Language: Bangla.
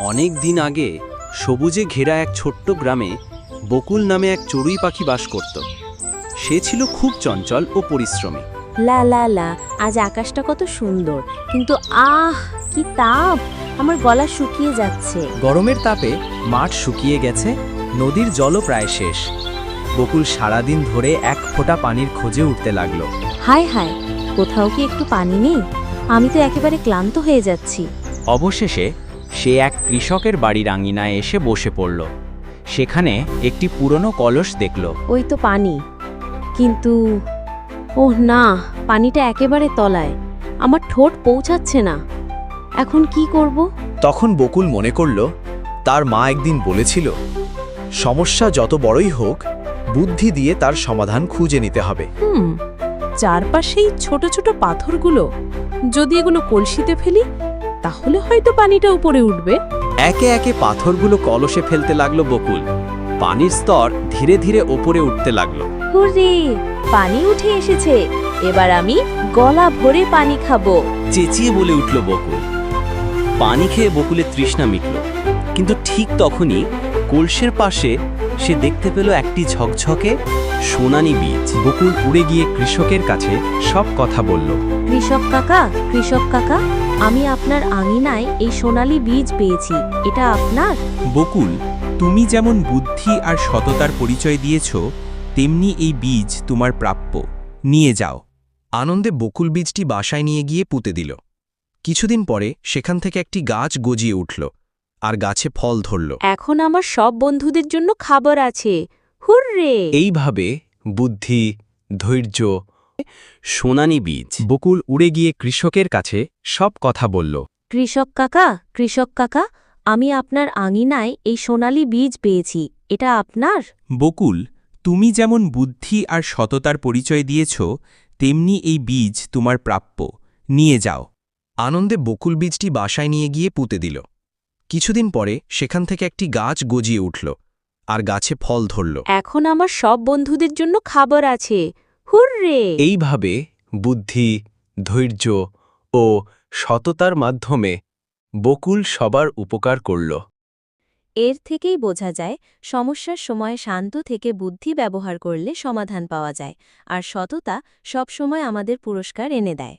অনেক দিন আগে সবুজে ঘেরা এক ছোট্ট গ্রামে বকুল নামে এক চড়ুই পাখি বাস করত। সে ছিল খুব চঞ্চল ও পরিশ্রমী। লা লা লা আজ আকাশটা কত সুন্দর কিন্তু আহ কি তাপ! আমার গলা শুকিয়ে যাচ্ছে। গরমের তাপে মাঠ শুকিয়ে গেছে নদীর জলও প্রায় শেষ। বকুল সারাদিন ধরে এক ফোঁটা পানির খোঁজে উঠতে লাগল। হায় হায় কোথাও কি একটু পানি নেই? আমি তো একেবারে ক্লান্ত হয়ে যাচ্ছি। অবশেষে সে এক কৃষকের বাড়ির আঙিনায় এসে বসে পড়ল। সেখানে একটি পুরনো কলস দেখল। ওই তো পানি। কিন্তু ওহ না পানিটা একেবারে তলায়। আমার ঠোঁট পৌঁছাচ্ছে না। এখন কি করব? তখন বকুল মনে করল তার মা একদিন বলেছিল সমস্যা যত বড়ই হোক বুদ্ধি দিয়ে তার সমাধান খুঁজে নিতে হবে। হুম চারপাশেই ছোট ছোট পাথরগুলো। যদি এগুলো কলসিতে ফেলি তাহলে হয়তো পানিটা উপরে উঠবে। একে একে পাথরগুলো কলসে ফেলতে লাগল বকুল। পানির স্তর ধীরে ধীরে ওপরে উঠতে লাগল। হুরে পানি উঠে এসেছে। এবার আমি গলা ভরে পানি খাব। চেঁচিয়ে বলে উঠল বকুল। পানি খেয়ে বকুলের তৃষ্ণা মিটল। কিন্তু ঠিক তখনই কলসের পাশে সে দেখতে পেল একটি ঝকঝকে সোনানি বীজ। বকুল উড়ে গিয়ে কৃষকের কাছে সব কথা বলল। কৃষক কাকা কৃষক কাকা আমি আপনার আঙিনায় এই সোনালি বীজ পেয়েছি। এটা আপনার? বকুল তুমি যেমন বুদ্ধি আর সততার পরিচয় দিয়েছ তেমনি এই বীজ তোমার প্রাপ্য। নিয়ে যাও। আনন্দে বকুল বীজটি বাসায় নিয়ে গিয়ে পুঁতে দিল। কিছুদিন পরে সেখান থেকে একটি গাছ গজিয়ে উঠল। আর গাছে ফল ধরল। এখন আমার সব বন্ধুদের জন্য খাবার আছে। হুররে! এইভাবে বুদ্ধি ধৈর্য সোনানি বীজ বকুল উড়ে গিয়ে কৃষকের কাছে সব কথা বলল। কৃষক কাকা কৃষক কাকা আমি আপনার আঙিনায় এই সোনালি বীজ পেয়েছি। এটা আপনার? বকুল তুমি যেমন বুদ্ধি আর সততার পরিচয় দিয়েছ তেমনি এই বীজ তোমার প্রাপ্য। নিয়ে যাও। আনন্দে বকুল বীজটি বাসায় নিয়ে গিয়ে পুঁতে দিল। কিছুদিন পরে সেখান থেকে একটি গাছ গজিয়ে উঠল আর গাছে ফল ধরল। এখন আমার সব বন্ধুদের জন্য খাবার আছে। হুররে! এইভাবে বুদ্ধি ধৈর্য ও সততার মাধ্যমে বকুল সবার উপকার করল। এর থেকেই বোঝা যায় সমস্যার সময় শান্ত থেকে বুদ্ধি ব্যবহার করলে সমাধান পাওয়া যায় আর সততা সবসময় আমাদের পুরস্কার এনে দেয়।